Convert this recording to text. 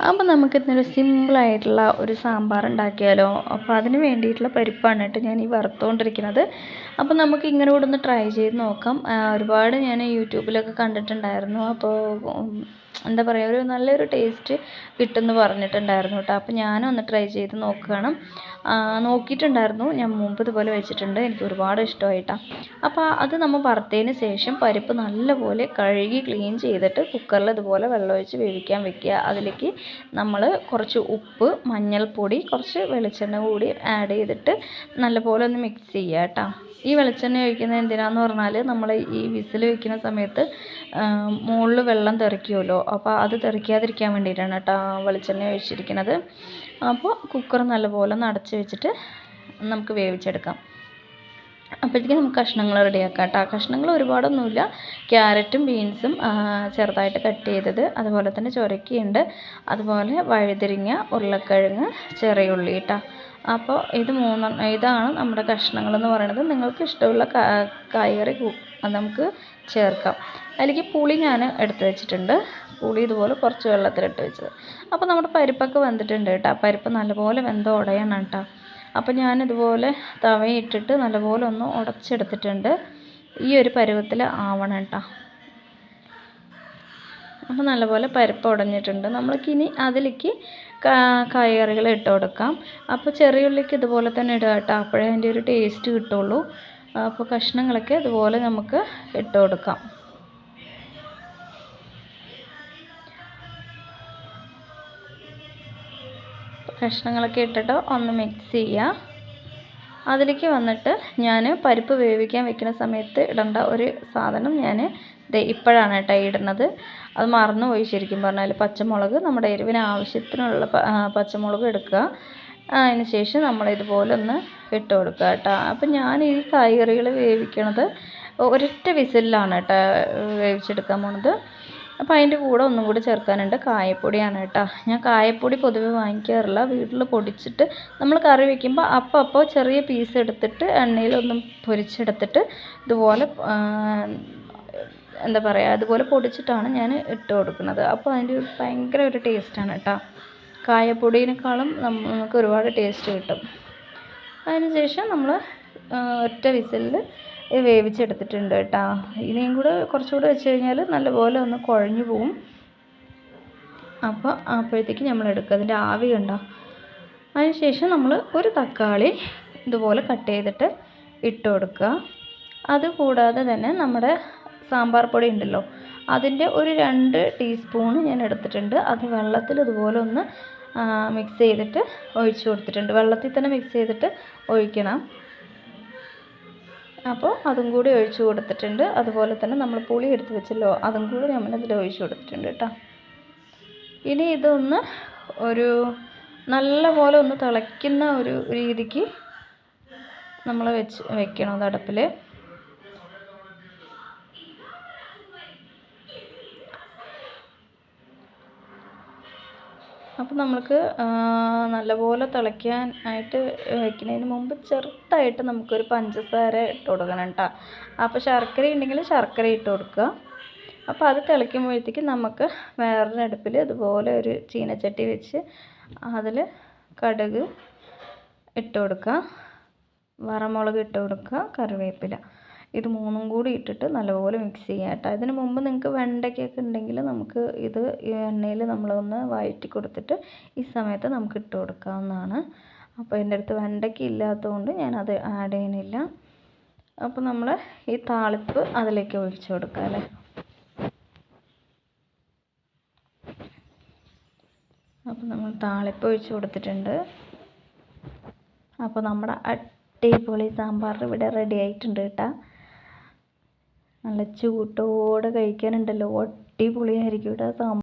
അപ്പോൾ നമുക്ക് ഇന്നൊരു സിമ്പിളായിട്ടുള്ള ഒരു സാമ്പാർ ഉണ്ടാക്കിയാലോ? അപ്പോൾ അതിന് വേണ്ടിയിട്ടുള്ള പരിപ്പാണ് കേട്ടോ ഞാൻ ഈ വറുത്തുകൊണ്ടിരിക്കുന്നത് അപ്പോൾ നമുക്ക് ഇങ്ങനെ കൂടെ ഒന്ന് ട്രൈ ചെയ്ത് നോക്കാം. ഒരുപാട് ഞാൻ യൂട്യൂബിലൊക്കെ കണ്ടിട്ടുണ്ടായിരുന്നു. അപ്പോൾ എന്താ പറയുക ഒരു നല്ലൊരു ടേസ്റ്റ് കിട്ടുമെന്ന് പറഞ്ഞിട്ടുണ്ടായിരുന്നു കേട്ടോ. അപ്പോൾ ഞാനും ഒന്ന് ട്രൈ ചെയ്ത് നോക്കുകയാണ് നോക്കിയിട്ടുണ്ടായിരുന്നു. ഞാൻ മുമ്പ് ഇതുപോലെ വെച്ചിട്ടുണ്ട്. എനിക്ക് ഒരുപാട് ഇഷ്ടമായിട്ടാണ് അപ്പോൾ അത് നമ്മൾ വറുത്തതിന് ശേഷം പരിപ്പ് നല്ലപോലെ കഴുകി ക്ലീൻ ചെയ്തിട്ട് കുക്കറിൽ ഇതുപോലെ വെള്ളമൊഴിച്ച് വേവിക്കാൻ വെക്കുക. അതിലേക്ക് നമ്മൾ കുറച്ച് ഉപ്പ് മഞ്ഞൾപ്പൊടി കുറച്ച് വെളിച്ചെണ്ണ കൂടി ആഡ് ചെയ്തിട്ട് നല്ലപോലെ ഒന്ന് മിക്സ് ചെയ്യുക കേട്ടോ. ഈ വെളിച്ചെണ്ണ ഒഴിക്കുന്ന എന്തിനാന്ന് പറഞ്ഞാൽ നമ്മൾ ഈ വിസിൽ വയ്ക്കുന്ന സമയത്ത് മുകളിൽ വെള്ളം തെറിക്കുമല്ലോ. അപ്പോൾ അത് തെറിക്കാതിരിക്കാൻ വേണ്ടിയിട്ടാണ് കേട്ടോ വെളിച്ചെണ്ണ ഒഴിച്ചിരിക്കുന്നത്. അപ്പോൾ കുക്കർ നല്ലപോലെ ഒന്ന് അടച്ച് വെച്ചിട്ട് നമുക്ക് വേവിച്ചെടുക്കാം. അപ്പോഴത്തേക്കും നമുക്ക് കഷ്ണങ്ങൾ റെഡിയാക്കാം കേട്ടോ. കഷ്ണങ്ങൾ ഒരുപാടൊന്നുമില്ല. ക്യാരറ്റും ബീൻസും ചെറുതായിട്ട് കട്ട് ചെയ്തത്. അതുപോലെ തന്നെ ചുരക്കിയുണ്ട്. അതുപോലെ വഴുതിരിങ്ങ ഉരുളക്കിഴങ്ങ് ചെറിയ ഉള്ളി കേട്ടോ. അപ്പോൾ ഇത് മൂന്നെണ്ണം ഇതാണ് നമ്മുടെ കഷ്ണങ്ങൾ എന്ന് പറയുന്നത്. നിങ്ങൾക്ക് ഇഷ്ടമുള്ള കയറി നമുക്ക് ചേർക്കാം. അതിലേക്ക് പുളി ഞാൻ എടുത്ത് വെച്ചിട്ടുണ്ട്. പുളി ഇതുപോലെ കുറച്ച് വെള്ളത്തിലിട്ട് വെച്ചത്. അപ്പോൾ നമ്മുടെ പരിപ്പൊക്കെ വെന്തിട്ടുണ്ട് കേട്ടോ. പരിപ്പ് നല്ലപോലെ വെന്ത് ഉടയണം കേട്ടോ. അപ്പോൾ ഞാനിതുപോലെ തവയിട്ടിട്ട് നല്ലപോലെ ഒന്ന് ഉടച്ചെടുത്തിട്ടുണ്ട്. ഈ ഒരു പരുവത്തിൽ ആവണം കേട്ടോ അപ്പോൾ നല്ലപോലെ പരിപ്പ് ഉടഞ്ഞിട്ടുണ്ട്. നമ്മൾക്കിനി അതിലേക്ക് കായകറികൾ ഇട്ട് കൊടുക്കാം. അപ്പോൾ ചെറിയ ഉള്ളിക്ക് ഇതുപോലെ തന്നെ ഇടുക കേട്ടോ അപ്പോഴേ അതിന്റെ ഒരു ടേസ്റ്റ് കിട്ടുള്ളൂ. അപ്പോൾ കഷ്ണങ്ങളൊക്കെ ഇതുപോലെ നമുക്ക് ഇട്ട് കൊടുക്കാം. കഷ്ണങ്ങളൊക്കെ ഇട്ടിട്ട് ഒന്ന് മിക്സ് ചെയ്യുക അതിലേക്ക് വന്നിട്ട് ഞാൻ പരിപ്പ് വേവിക്കാൻ വെക്കുന്ന സമയത്ത് ഇടേണ്ട ഒരു സാധനം ഞാൻ ഇപ്പോഴാണ് കേട്ടോ ഇടുന്നത്. അത് മറന്നുപോയി ശരിക്കും പറഞ്ഞാൽ പച്ചമുളക് നമ്മുടെ എരിവിന് ആവശ്യത്തിനുള്ള പച്ചമുളക് എടുക്കുക. അതിന് ശേഷം നമ്മൾ ഇതുപോലെ ഒന്ന് ഇട്ട് കൊടുക്കുക കേട്ടോ. അപ്പം ഞാൻ ഈ കായ്കറികൾ വേവിക്കണത് ഒരൊറ്റ വിസിലാണ് കേട്ടോ വേവിച്ചെടുക്കാൻ പോണത്. അപ്പോൾ അതിന്റെ കൂടെ ഒന്നും കൂടി ചേർക്കാനുണ്ട് കായപ്പൊടിയാണ് കേട്ടോ. ഞാൻ കായപ്പൊടി പൊതുവെ വാങ്ങിക്കാറില്ല. വീട്ടിൽ പൊടിച്ചിട്ട് നമ്മൾ കറി വയ്ക്കുമ്പോൾ അപ്പോൾ അപ്പോൾ ചെറിയ പീസ് എടുത്തിട്ട് എണ്ണയിലൊന്നും പൊരിച്ചെടുത്തിട്ട് ഇതുപോലെ എന്താ പറയുക അതുപോലെ പൊടിച്ചിട്ടാണ് ഞാൻ ഇട്ട് കൊടുക്കുന്നത്. അപ്പോൾ അതിന്റെ ഒരു ഭയങ്കര ഒരു ടേസ്റ്റാണ് കേട്ടോ. കായപ്പൊടിയേക്കാളും നമുക്ക് ഒരുപാട് ടേസ്റ്റ് കിട്ടും. അതിന് ശേഷം നമ്മൾ ഒറ്റ വിസിലിൽ വേവിച്ചെടുത്തിട്ടുണ്ട് കേട്ടോ. ഇനിയും കൂടെ കുറച്ചുകൂടെ വെച്ച് കഴിഞ്ഞാൽ നല്ലപോലെ ഒന്ന് കുഴഞ്ഞു പോവും. അപ്പോൾ അപ്പോഴത്തേക്ക് നമ്മൾ എടുക്കുക അതിന്റെ ആവി കണ്ടോ? അതിന് ശേഷം നമ്മൾ ഒരു തക്കാളി ഇതുപോലെ കട്ട് ചെയ്തിട്ട് ഇട്ട് കൊടുക്കുക. അതുകൂടാതെ തന്നെ നമ്മുടെ സാമ്പാർ പൊടി ഉണ്ടല്ലോ അതിന്റെ ഒരു രണ്ട് ടീസ്പൂണ് ഞാൻ എടുത്തിട്ടുണ്ട്. അത് വെള്ളത്തിൽ ഇതുപോലെ ഒന്ന് മിക്സ് ചെയ്തിട്ട് ഒഴിച്ച് കൊടുത്തിട്ടുണ്ട്. വെള്ളത്തിൽ തന്നെ മിക്സ് ചെയ്തിട്ട് ഒഴിക്കണം. അപ്പോൾ അതും കൂടി ഒഴിച്ചു കൊടുത്തിട്ടുണ്ട്. അതുപോലെ തന്നെ നമ്മൾ പുളി എടുത്ത് വെച്ചല്ലോ അതും കൂടി നമ്മൾ ഇതിൽ ഒഴിച്ച് കൊടുത്തിട്ടുണ്ട് കേട്ടോ. ഇനി ഇതൊന്ന് ഒരു നല്ല പോലെ ഒന്ന് തിളയ്ക്കുന്ന ഒരു രീതിക്ക് നമ്മൾ വെച്ച് വെക്കണം. അത് അടുപ്പിൽ അപ്പോൾ നമ്മൾക്ക് നല്ലപോലെ തിളയ്ക്കാൻ ആയിട്ട് വെക്കുന്നതിന് മുമ്പ് ചെറുതായിട്ട് നമുക്കൊരു പഞ്ചസാര ഇട്ട് കൊടുക്കണം കേട്ടോ. അപ്പോൾ ശർക്കര ഉണ്ടെങ്കിൽ ശർക്കര ഇട്ട് കൊടുക്കുക. അപ്പോൾ അത് തിളയ്ക്കുമ്പോഴത്തേക്ക് നമുക്ക് വേറൊരു അടുപ്പിൽ ഇതുപോലെ ഒരു ചീനച്ചട്ടി വെച്ച് അതിൽ കടുക് ഇട്ട് കൊടുക്കുക. വറമുളക് ഇട്ട് കൊടുക്കുക. കറിവേപ്പില. ഇത് മൂന്നും കൂടി ഇട്ടിട്ട് നല്ലപോലെ മിക്സ് ചെയ്യുക കേട്ടോ. ഇതിന് മുമ്പ് നിങ്ങൾക്ക് വെണ്ടയ്ക്കൊക്കെ ഉണ്ടെങ്കിൽ നമുക്ക് ഇത് എണ്ണയിൽ നമ്മളൊന്ന് വഴറ്റി കൊടുത്തിട്ട് ഈ സമയത്ത് നമുക്ക് ഇട്ട് കൊടുക്കാവുന്നതാണ്. അപ്പോൾ എന്റെ അടുത്ത് വെണ്ടയ്ക്ക ഇല്ലാത്തതുകൊണ്ട് ഞാനത് ആഡ് ചെയ്യണില്ല അപ്പോൾ നമ്മൾ ഈ താളിപ്പ് അതിലേക്ക് ഒഴിച്ചു കൊടുക്കുക അല്ലേ? അപ്പോൾ നമ്മൾ താളിപ്പ് ഒഴിച്ച് കൊടുത്തിട്ടുണ്ട്. അപ്പോൾ നമ്മുടെ അടിപൊളി സാമ്പാർ ഇവിടെ റെഡി ആയിട്ടുണ്ട് കേട്ടോ. നല്ല ചൂട്ടോടെ കഴിക്കാനുണ്ടല്ലോ. അടിപൊളിയായിരിക്കും കേട്ടോ സാമ്പാർ.